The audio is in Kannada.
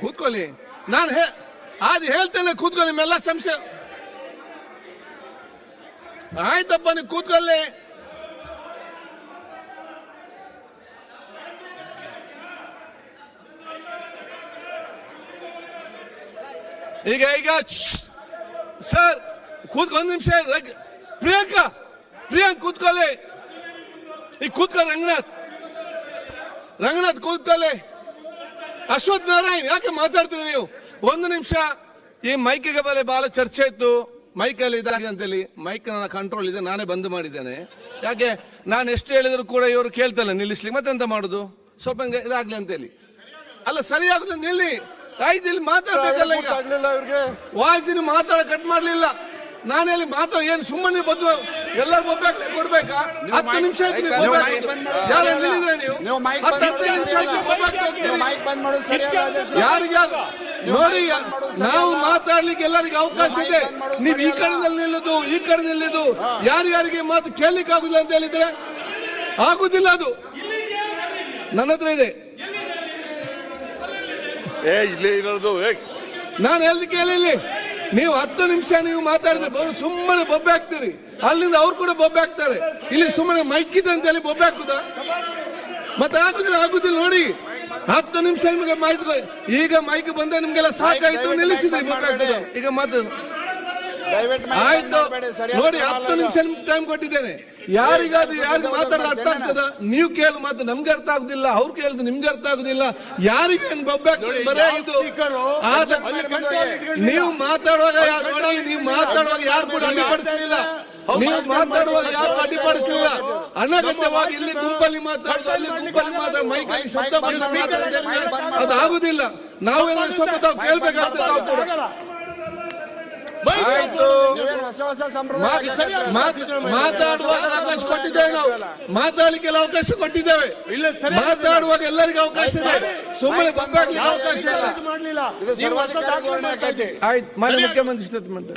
ಕೂತ್ಕೊಳ್ಳಿ. ನಾನು ಹೇ ಅದು ಹೇಳ್ತೇನೆ, ಕೂತ್ಕೊಳ್ಳಿ ನಿಮ್ಮೆಲ್ಲ ಸಂಶಯ. ಆಯ್ತಪ್ಪ, ನೀವು ಕೂತ್ಕೊಳ್ಳಿ. ಈಗ ಈಗ ಸರ್, ಕೂತ್ಕೊ, ಒಂದ್ ನಿಮಿಷ. ಪ್ರಿಯಾಂಕಾ, ಪ್ರಿಯಾಂಕ್, ಕೂತ್ಕೊಳ್ಳಿ. ಈಗ ಕೂತ್ಕೊಳ್ಳಿ ರಂಗನಾಥ್. ರಂಗನಾಥ್, ಕೂತ್ಕೊಳ್ಳಿ. ಅಶ್ವಥ್ ನಾರಾಯಣ್ ಯಾಕೆ ಮಾತಾಡ್ತೀರಿ ನೀವು? ಒಂದು ನಿಮಿಷ ಈ ಮೈಕಿಗೆ ಬಲೆ ಬಹಳ ಚರ್ಚೆ ಇತ್ತು. ಮೈಕಲ್ಲಿ ಇದಾಗಿ ಅಂತೇಳಿ. ಮೈಕ್ ನನ್ನ ಕಂಟ್ರೋಲ್ ಇದೆ ನಾನೇ ಬಂದ್ ಮಾಡಿದ್ದೇನೆ. ಯಾಕೆ? ನಾನು ಎಷ್ಟು ಹೇಳಿದ್ರು ಕೂಡ ಇವರು ಕೇಳ್ತಲ್ಲ ನಿಲ್ಲಿಸ್ಲಿ. ಮತ್ತೆಂತ ಮಾಡುದು? ಸ್ವಲ್ಪ ಇದಾಗ್ಲಿ ಅಂತೇಳಿ. ಅಲ್ಲ ಸರಿಯಾಗುದು ನಿಲ್ಲಿ. ಆಯ್ತು ಇಲ್ಲಿ ಮಾತಾಡ್ಬೇಕಲ್ಲ ವಾಯ್ಸಿನ ಮಾತಾಡ ಕಟ್ ಮಾಡ್ಲಿಲ್ಲ. ನಾನು ಹೇಳಿ ಮಾತು ಏನು ಸುಮ್ಮನೆ ಬದ್ದು ಎಲ್ಲ ಒಬ್ಬಾಗ್ಲಿ ಕೊಡ್ಬೇಕಾ? ಹತ್ತು ನಿಮಿಷ ಯಾರು ನಿಲ್ಲಿದ್ರೆ ನೀವು? ನೀವು ಮೈಕ್ ಹತ್ತು ನಿಮಿಷ. ಯಾರಿಗ್ಯಾರು ನೋಡಿ ನಾವು ಮಾತಾಡ್ಲಿಕ್ಕೆ ಎಲ್ಲರಿಗೆ ಅವಕಾಶ ಇದೆ. ನೀವು ಈ ಕಡೆನಲ್ಲಿ ನಿಲ್ಲೋದು ಈ ಕಡೆ ನಿಲ್ಲುದು. ಯಾರ್ಯಾರಿಗೆ ಮಾತು ಕೇಳಲಿಕ್ಕೆ ಆಗುದಿಲ್ಲ ಅಂತ ಹೇಳಿದ್ರೆ? ಆಗುದಿಲ್ಲ ಅದು. ನನ್ನ ಹತ್ರ ಇದೆ. ಏ ಇಲ್ಲೇ ಇರೋದು ಏ ನಾನು ಹೇಳ್ದು ಕೇಳಿಲ್ಲಿ ನೀವು ಹತ್ತು ನಿಮಿಷ ನೀವು ಮಾತಾಡಿದ್ರೆ ಸುಮ್ಮನೆ ಬೊಬ್ಬೆ ಹಾಕ್ತೀರಿ. ಅಲ್ಲಿಂದ ಅವ್ರು ಕೂಡ ಬೊಬ್ಬೆ ಹಾಕ್ತಾರೆ. ಇಲ್ಲಿ ಸುಮ್ಮನೆ ಮೈಕ್ ಇದೆ ಅಂತ ಹೇಳಿ ಬೊಬ್ಬೆ ಹಾಕುದಾ? ಮತ್ತೆ ಆಗುದಿಲ್ಲ ಆಗುದಿಲ್ಲ ನೋಡಿ. ಹತ್ತು ನಿಮಿಷ ನಿಮಗೆ ಮಾಹಿತಿ ಈಗ ಮೈಕ್ ಬಂದ ನಿಮ್ಗೆಲ್ಲ ಸಾಕಾಯ್ತು ನಿಲ್ಲಿಸಿದ್ರಿ ಈಗ ಮಾತು. ಆಯ್ತು. ನೋಡಿ ಹತ್ತು ನಿಮಿಷ ನಿಮ್ಗೆ ಟೈಮ್ ಕೊಟ್ಟಿದ್ದೇನೆ. ಯಾರಿಗಾದ್ರೂ ಯಾರಿಗೆ ಮಾತಾಡೋದು ಅರ್ಥ ಆಗ್ತದ? ನೀವು ಕೇಳ ಮಾತು ನಮ್ಗೆ ಅರ್ಥ ಆಗುದಿಲ್ಲ ಅವ್ರ ಕೇಳಿದ್ರು ನಿಮ್ಗೆ ಅರ್ಥ ಆಗುದಿಲ್ಲ. ಯಾರಿಗೆ ಏನ್ ಬೊಬ್ಬೆ ಹಾಕ್ತಾರೆ ಬರೇ ಇದು. ನೀವು ಮಾತಾಡುವಾಗ ಯಾರು ನೋಡಿ ನೀವು ಮಾತಾಡುವಾಗ ಯಾರು ಕೂಡ ಅಡ್ಡಿಪಡಿಸಲಿಲ್ಲ. ನೀವು ಮಾತಾಡುವಾಗ ಯಾರು ಅಡ್ಡಿಪಡಿಸಲಿಲ್ಲ. ಅನಗತ್ಯವಾಗಿ ಇಲ್ಲಿ ಗುಂಪಲ್ಲಿ ಮಾತಾಡ್ತಾ ಅಲ್ಲಿ ಗುಂಪಲ್ಲಿ ಮಾತಾಡ ಮೈಕಲ್ಲಿ ಶಬ್ದ ಬಂದ ಮಾತಾಡ್ತಾ ಅದು ಆಗುದಿಲ್ಲ. ನಾವೆಲ್ಲ ಸ್ವಲ್ಪ ತಾವು ಕೇಳ್ಬೇಕಾಗ್ತದೆ ತಾವು ಕೂಡ. ಆಯ್ತು. ಹೊಸ ಹೊಸ ಮಾತಾಡುವಾಗ ಅವಕಾಶ ಕೊಟ್ಟಿದ್ದೇವೆ ನಾವು. ಮಾತಾಡಲಿಕ್ಕೆ ಅವಕಾಶ ಕೊಟ್ಟಿದ್ದೇವೆ. ಇಲ್ಲ ಮಾತಾಡುವಾಗ ಎಲ್ಲರಿಗೂ ಅವಕಾಶ ಇದೆ. ಸುಮ್ಮನೆ ಬೊಬ್ಬಾಗ್ಲಿಕ್ಕೆ ಅವಕಾಶ ಇಲ್ಲ. ಆಯ್ತು ಮಾನ್ಯ ಮುಖ್ಯಮಂತ್ರಿ ಸ್ಟೇಟ್ಮೆಂಟ್